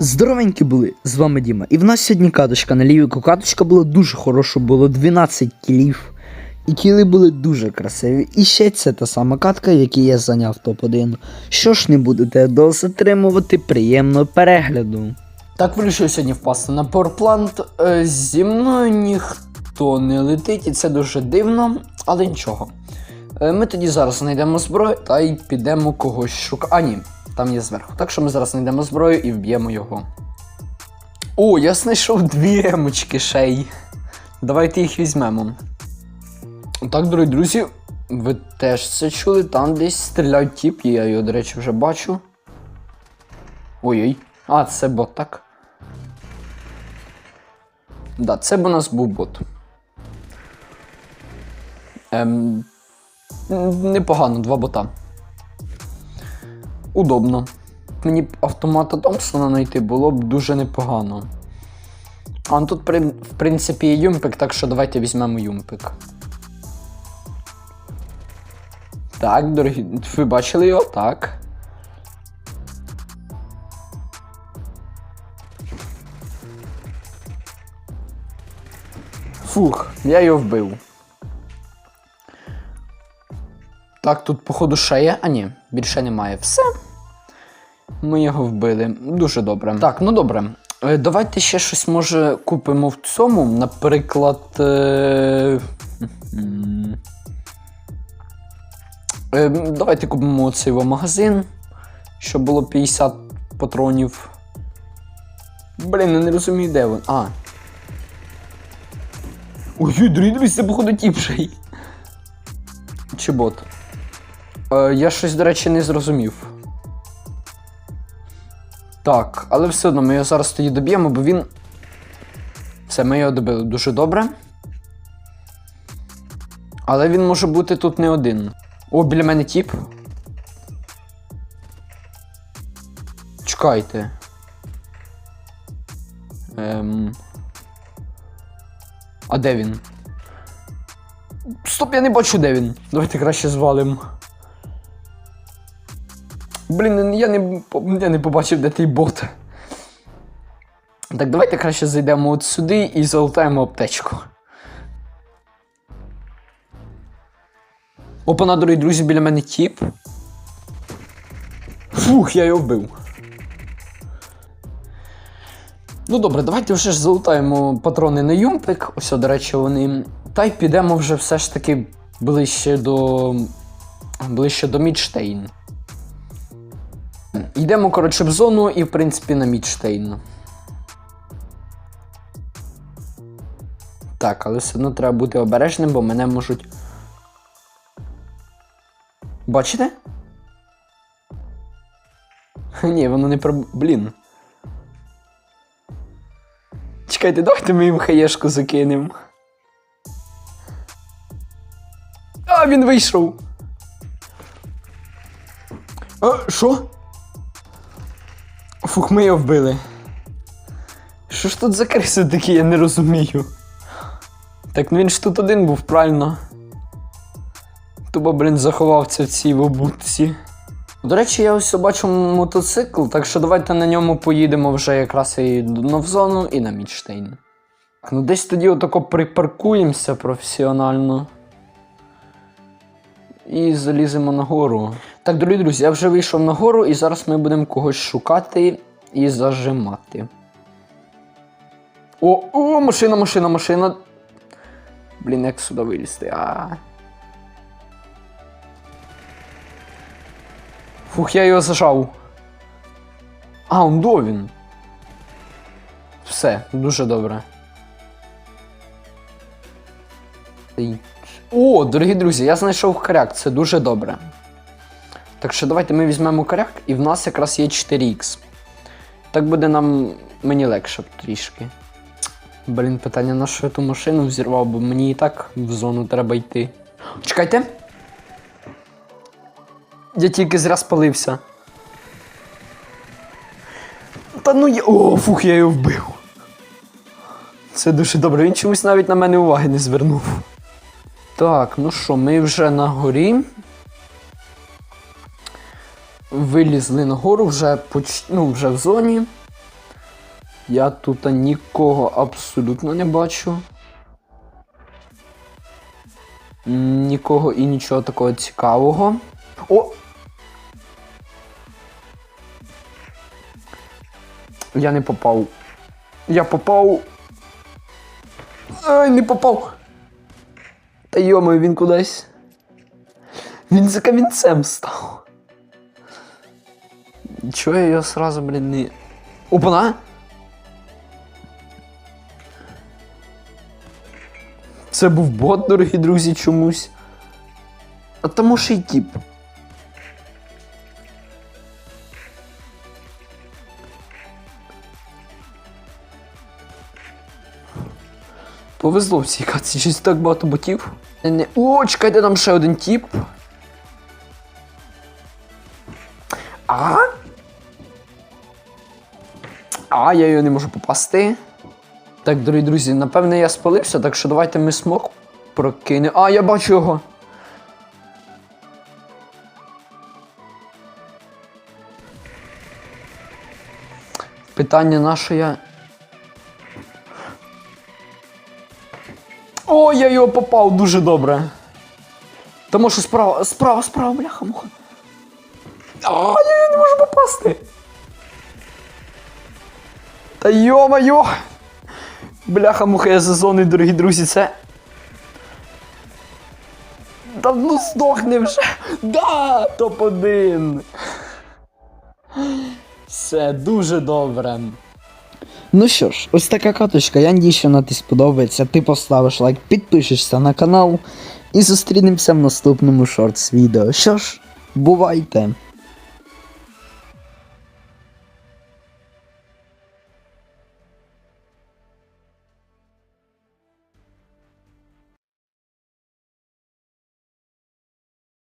Здоровенькі були, з вами Діма. І в нас сьогодні каточка на лівіку. Каточка була дуже хороша, було 12 кілів. І кіли були дуже красиві. І ще це та сама катка, в якій я зайняв топ-1. Що ж не будете довго затримувати, приємного перегляду. Так вирішив сьогодні впасти на порплант. Е, Зі мною ніхто не летить, і це дуже дивно, але нічого. Е, Ми тоді зараз знайдемо зброю та й підемо когось шукати. А ні, там є зверху. Так що ми зараз знайдемо зброю і вб'ємо його. О, я знайшов дві емочки шей. Давайте їх візьмемо. Так, дорогі друзі, ви теж це чули, там десь стріляють тіп, я його, до речі, вже бачу. Ой-ой. А, це бот, так? Да, це б у нас був бот. Ем, непогано, два бота. Удобно. Мені б автомата Томпсона знайти було б дуже непогано. А тут, в принципі, є юмпик, так що давайте візьмемо юмпик. Так, дорогі. Ви бачили його? Так. Фух, я його вбив. Так, тут, походу, ще є. А ні, більше немає. Все. Ми його вбили. Дуже добре. Так, ну добре. Е, Давайте ще щось може купимо в цьому. Наприклад. Е... е, Давайте купимо цей магазин, щоб було 50 патронів. Блін, я не розумію, де він. А. Ой, друзі, це походу тіпший. Чи бот? Е, я щось, до речі, не зрозумів. Так, але все одно ми його зараз тоді доб'ємо, бо він. Все, ми його добили дуже добре. Але він може бути тут не один. О, біля мене тіп. Чекайте. Ем... А де він? Стоп, я не бачу, де він. Давайте краще звалим. Блін, я не, я не побачив, де той бот. Так, давайте краще зайдемо от сюди і залутаємо аптечку. Опана, дорогі друзі, біля мене тіп. Фух, я його вбив. Ну добре, давайте вже ж залутаємо патрони на юмпик. Ось, до речі, вони. Та й підемо вже все ж таки ближче до. ближче до Мідштейн. Йдемо, коротше, в зону і, в принципі, на Мідштейн. Так, але все одно треба бути обережним, бо мене можуть. Бачите? Ні, воно не про. Блін. Чекайте, давайте ми їм хаєшку закинемо. А, він вийшов. А, що? Фух, ми його вбили. Що ж тут за криси такі, я не розумію. Так ну він ж тут один був, правильно. Тупо, блін, заховався в цій обутці. До речі, я ось бачу мотоцикл, так що давайте на ньому поїдемо вже якраз і на в зону, і на Мідштейн. Ну десь тоді отако припаркуємося професіонально. І заліземо на гору. Так, дорогі друзі, я вже вийшов на гору, і зараз ми будемо когось шукати і зажимати. О, о, машина, машина, машина. Блін, як сюди вилізти? А. Фух, я його зажав. А, он до він. Все, дуже добре. О, дорогі друзі, я знайшов коряк, це дуже добре. Так що давайте ми візьмемо коряк, і в нас якраз є 4х. Так буде нам мені легше трішки. Блін, питання, на що я ту машину взірвав, бо мені і так в зону треба йти. Чекайте. Я тільки зря спалився. Та ну я. О, фух, я його вбив. Це дуже добре. Він чомусь навіть на мене уваги не звернув. Так, ну що, ми вже на горі. Вилізли на гору, вже поч... ну, вже в зоні. Я тут нікого абсолютно не бачу. Нікого і нічого такого цікавого. О! Я не попав. Я попав. Ай, не попав. Та йомаю, він кудись. Він за камінцем став. Чого я його сразу, блін, не. Опана? Це був бот, дорогі друзі, чомусь. А тому ще й тіп. Повезло всій каці, щось так багато ботів. Не. О, чекайте, там ще один тіп. А, я його не можу попасти. Так, дорогі друзі, напевне, я спалився, так що давайте ми смок прокинемо. А, я бачу його. Питання наше я. О, я його попав дуже добре. Тому що справа, справа, справа, бляха, муха. А, я його не можу попасти. Та йо-моє! Бляха муха, я сезонний, дорогі друзі, це. Та ну здохни вже! Да! Топ-1! Все дуже добре. Ну що ж, ось така каточка. Я надію, що вона тобі сподобається. Ти поставиш лайк, підпишешся на канал і зустрінемося в наступному шортс відео. Що ж, бувайте!